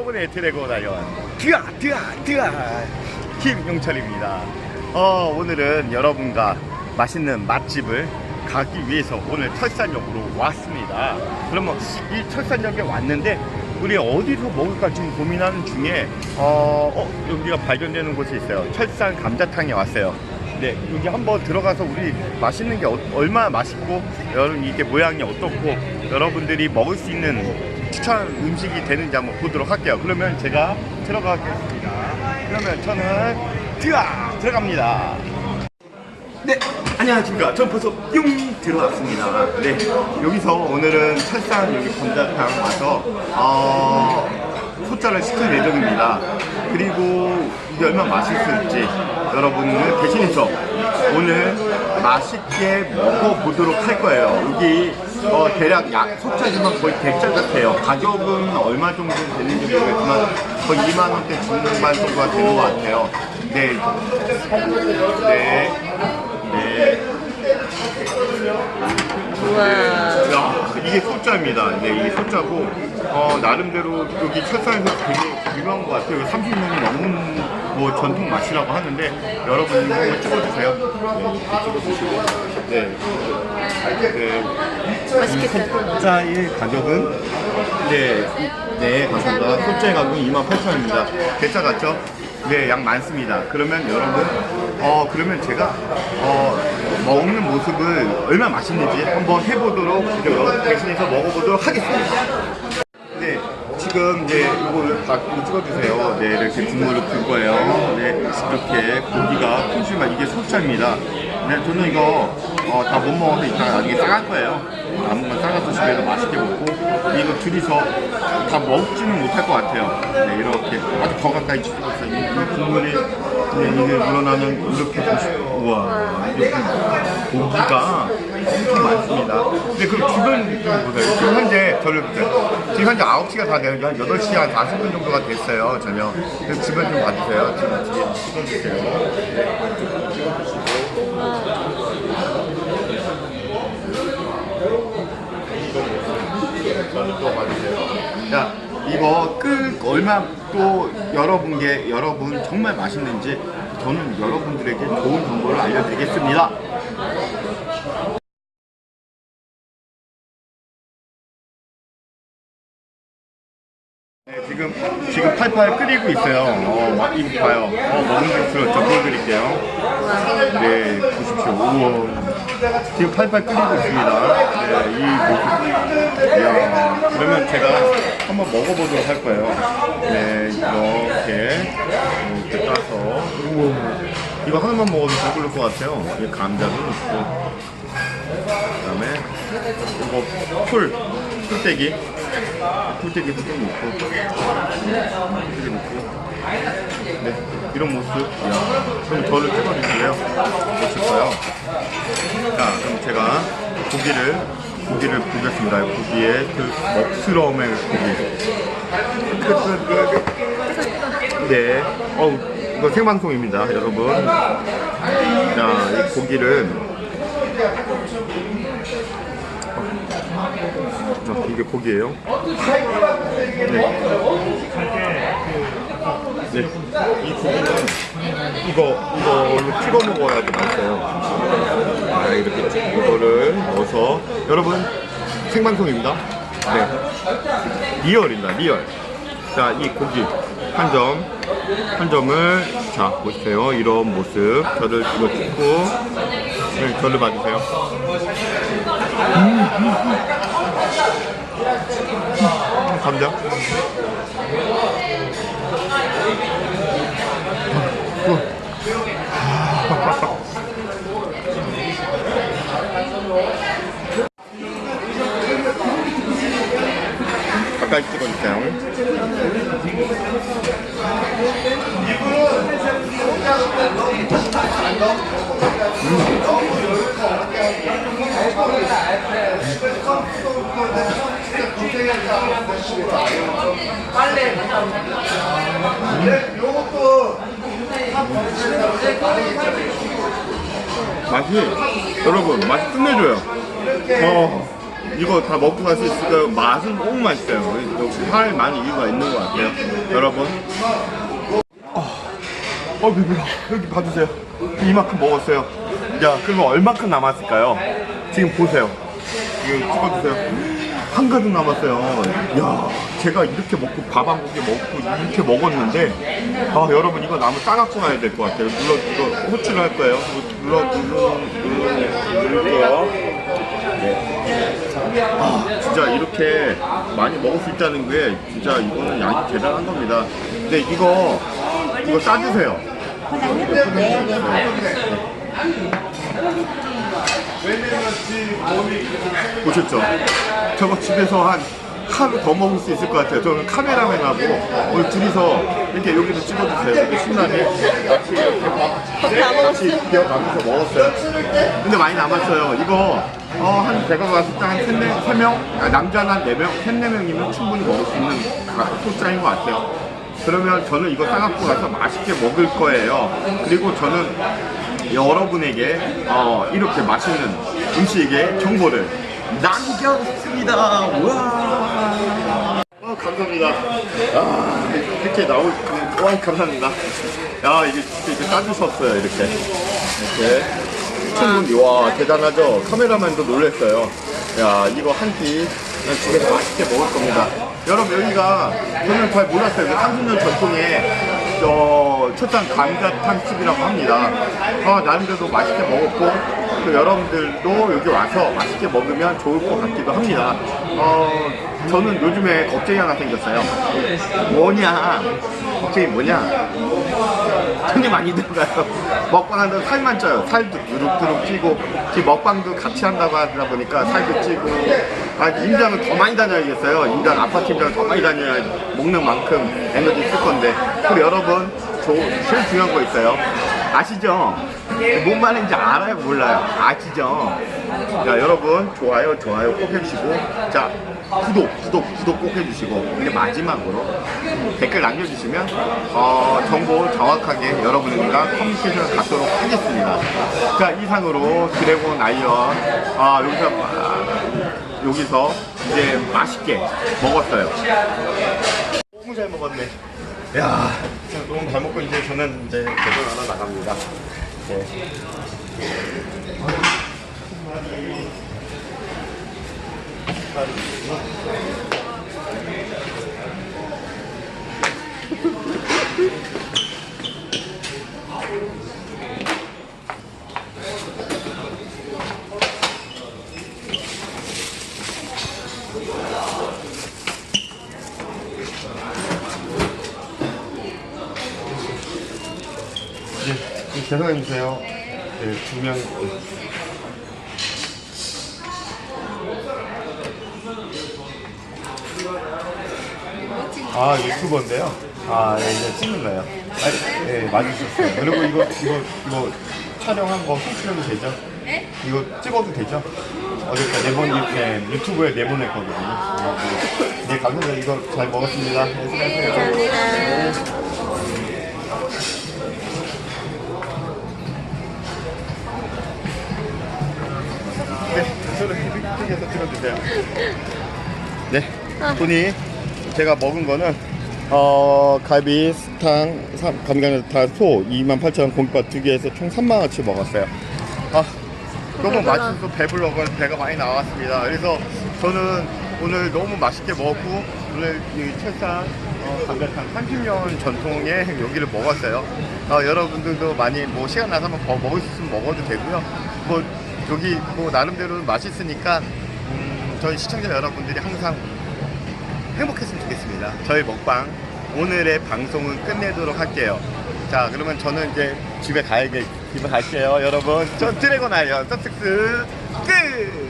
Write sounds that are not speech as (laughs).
여러분의 드래곤 달려온 드아 드아 드아. 김용철입니다. 어 오늘은 여러분과 맛있는 맛집을 가기 위해서 오늘 철산역으로 왔습니다. 그러면 이 철산역에 왔는데 우리 어디서 먹을까 지금 고민하는 중에 어, 어 여기가 발견되는 곳이 있어요. 철산 감자탕에 왔어요. 네, 여기 한번 들어가서 우리 맛있는 게 어- 얼마나 맛있고 여러분 이게 모양이 어떻고 여러분들이 먹을 수 있는 추천 음식이 되는지 한번 보도록 할게요. 그러면 제가 들어가겠습니다. 그러면 저는 드아 들어갑니다. 네, 안녕하십니까. 전 벌써 뿅 들어왔습니다. 네, 여기서 오늘은 철산 여기 감자탕 와서 어, 소자를 시킬 예정입니다. 그리고 이게 얼마나 맛있을지 여러분을 대신해서 오늘 맛있게 먹어보도록 할 거예요. 여기 어, 대략 약 소자지만 거의 대짜 같아요. 가격은 얼마 정도 되는지 모르겠지만 거의 2만 원대 중반 정도가 되는 것 같아요. 네, 네, 네. 우와. 야, 이게 소자입니다. 네, 이게 소자고, 어, 나름대로 여기 철사에서 되게 유명한 것 같아요. 30년이 넘는 뭐 전통 맛이라고 하는데, 여러분 한번 찍어주세요. 네, 찍어주시고. 네. 네. 맛있겠다. 소자의 가격은, 네, 네, 감사합니다. 소자의 가격은 28,000원입니다. 대짜 같죠? 네, 양 많습니다. 그러면 여러분, 어, 그러면 제가, 어, 먹는 모습을 얼마나 맛있는지 한번 해보도록, 여러분 대신해서 먹어보도록 하겠습니다. 네, 지금 이제 이거 다 찍어주세요. 네, 이렇게 국물을 붓 거예요. 네, 이렇게 고기가 큼실만 이게 소차입니다. 네, 저는 이거 어, 다 못 먹어서 이따가 나중에 싸갈 거예요. 남은 건 싸가서 집에서 맛있게 먹고 이거 둘이서 다 먹지는 못할 것 같아요. 네, 이렇게 아주 더 가까이 찍었어요. 이, 이 국물이 네, 이게 우러나는 이렇게 보시 우와 이렇게 고기가 엄청 많습니다. 근데 그 주변 좀 보세요. 지금 현재 저를 보세요. 지금 현재 9시가 다 돼요. 한 8시 한 40분 정도가 됐어요. 저녁. 그래서 주변 좀 봐주세요. 지금 뒤에 찍어주세요. 저는 또 봐주세요. 자, 이거 끝 얼마 또 여러분께 여러분 정말 맛있는지 저는 여러분들에게 좋은 정보를 알려드리겠습니다. 네, 지금 지금 팔팔 끓이고 있어요. 어, 막 이거 봐요. 어, 먹는 거 보여드릴게요. 네, 보십시오. 우와. 지금 팔팔 끓이고 있습니다. 네, 이 모습. 이야, 그러면 제가 한번 먹어보도록 할 거예요. 네, 이렇게 이렇게 따서. 우와. 이거 하나만 먹어도 배부를 것 같아요. 이 감자도 넣고. 그다음에 이거 풀 풀떼기 풀떼기도 좀 넣고 풀떼기 넣고 네 이런 모습 야 그럼 저를 찍어주실래요? 멋있어요 자 그럼 제가 고기를 고기를 보겠습니다 고기의 그 먹스러움의 고기 네 어우 이거 생방송입니다 여러분 자 이 고기를 자, 이게 고기예요. 네. 네. 이 고기는 이거 이걸로 찍어 먹어야지 맛있어요. 아, 이렇게 찍- 이거를 넣어서 여러분 생방송입니다. 네. 리얼입니다. 리얼. 자, 이 고기 한 점, 한 점을 자 보세요. 이런 모습 저를 이거 찍고 네, 저를 봐주세요. 감자. 가까이 찍어주세요. 맛이 여러분 맛이 끝내줘요. 어 이거 다 먹고 갈 수 있을까요? 맛은 너무 맛있어요. 살 많이 이유가 있는 것 같아요. 여러분. 어, 배불러. 여기 봐주세요. 이만큼 먹었어요. 야, 그러면 얼만큼 남았을까요? 지금 보세요. 이거 찍어주세요. 한 가득 남았어요. 야, 제가 이렇게 먹고 밥 한 공기 먹고 이렇게 먹었는데, 아, 여러분 이거 나무 싸갖고 가야 될 것 같아요. 눌러, 이거 호출을 할 거예요. 눌러, 눌러, 눌러. 네. 아, 진짜 이렇게 많이 먹을 수 있다는 게 진짜 이거는 양이 대단한 겁니다. 근데 이거, 이거 싸주세요. 보셨죠? 저거 집에서 한 하루 더 먹을 수 있을 것 같아요. 저는 카메라맨하고 오늘 둘이서 이렇게 여기서 찍어주세요. 이렇게 신나게 같이 이렇게 밥- 같이 기어가면서 먹었어요. 근데 많이 남았어요. 이거 어, 한 제가 봤을 때 한 3, 3명, 남자는 한 4명, 3, 4명이면 충분히 먹을 수 있는 소짜인 것 같아요. 그러면 저는 이거 싸갖고 가서 맛있게 먹을 거예요. 그리고 저는 여러분에게 어, 이렇게 맛있는 음식의 정보를 남겼습니다. 와. 어, 감사합니다. 아, 이렇게 나올, 와, 감사합니다. 야, 이게 진짜 이렇게 싸주셨어요, 이렇게. 이렇게. 충분히, 와, 대단하죠? 카메라맨도 놀랬어요. 야, 이거 한 끼, 그냥 집에서 맛있게 먹을 겁니다. 여러분, 여기가, 저는 잘 몰랐어요. 그 30년 전통의, 어, 첫장 감자탕집이라고 합니다. 아, 나름대로 맛있게 먹었고, 또 여러분들도 여기 와서 맛있게 먹으면 좋을 것 같기도 합니다. 어, 저는 요즘에 걱정이 하나 생겼어요. 뭐냐? 걱정이 뭐냐? 돈이 많이 들어가요. 먹방하는데 살만 쪄요. 살도 두룩두룩 찌고, 지금 먹방도 같이 한다고 하다 보니까 살도 찌고, 아, 임장은 더 많이 다녀야겠어요. 임장, 아파트 임장은 더 많이 다녀야 먹는 만큼 에너지 쓸 건데. 그리고 여러분, 저, 제일 중요한 거 있어요. 아시죠? 뭔 말인지 알아요? 몰라요? 아시죠? 자, 여러분, 좋아요, 좋아요 꼭 해주시고, 자, 구독, 구독, 구독 꼭 해주시고, 근데 마지막으로 댓글 남겨주시면, 어, 정보 정확하게 여러분과 커뮤니케이션을 갖도록 하겠습니다. 자, 이상으로 드래곤 아이언, 아, 여기서, 아, 여기서 이제 맛있게 먹었어요. 너무 잘 먹었네. 야, 너무 잘 먹고 이제 저는 이제 대전하러 나갑니다. 네. (laughs) 네, 죄송해주세요. 네, 두 명. 아, 유튜버인데요. 아, 네, 이제 찍는 거예요. 아, 네, 맞으셨어요. 그리고 이거, 이거, 이거 촬영한 거 송출해도 되죠? 네? 이거 찍어도 되죠? 어저께 내본, 네, 유튜브에 내보냈거든요. 아, 네. 네, 감사합니다. 이거 잘 먹었습니다. 네, 수고하세요. 감사합니다. 튀겨서 찍어주세요. (laughs) 네, 돈이 제가 먹은 거는 어 갈비, 스탕, 삼- 감각탕, 소 28,000원 공깃밥 두 개에서 총 3만 원치 먹었어요. 아, 너무 배불러. 맛있어서 배불러가 배가 많이 나왔습니다. 그래서 저는 오늘 너무 맛있게 먹고 오늘 이 철산 어, 감자탕 30년 전통의 여기를 먹었어요. 어, 여러분들도 많이 뭐 시간 나서 한번 더 먹을 수 있으면 먹어도 되고요. 뭐 여기 뭐 나름대로 맛있으니까 음, 저희 시청자 여러분들이 항상 행복했으면 좋겠습니다. 저희 먹방 오늘의 방송은 끝내도록 할게요. 자, 그러면 저는 이제 집에 가야겠, 집에 갈게요, 여러분. 전 드래곤 아이언 서특스 끝!